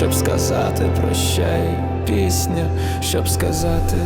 щоб сказати прощай, пісня, щоб сказати.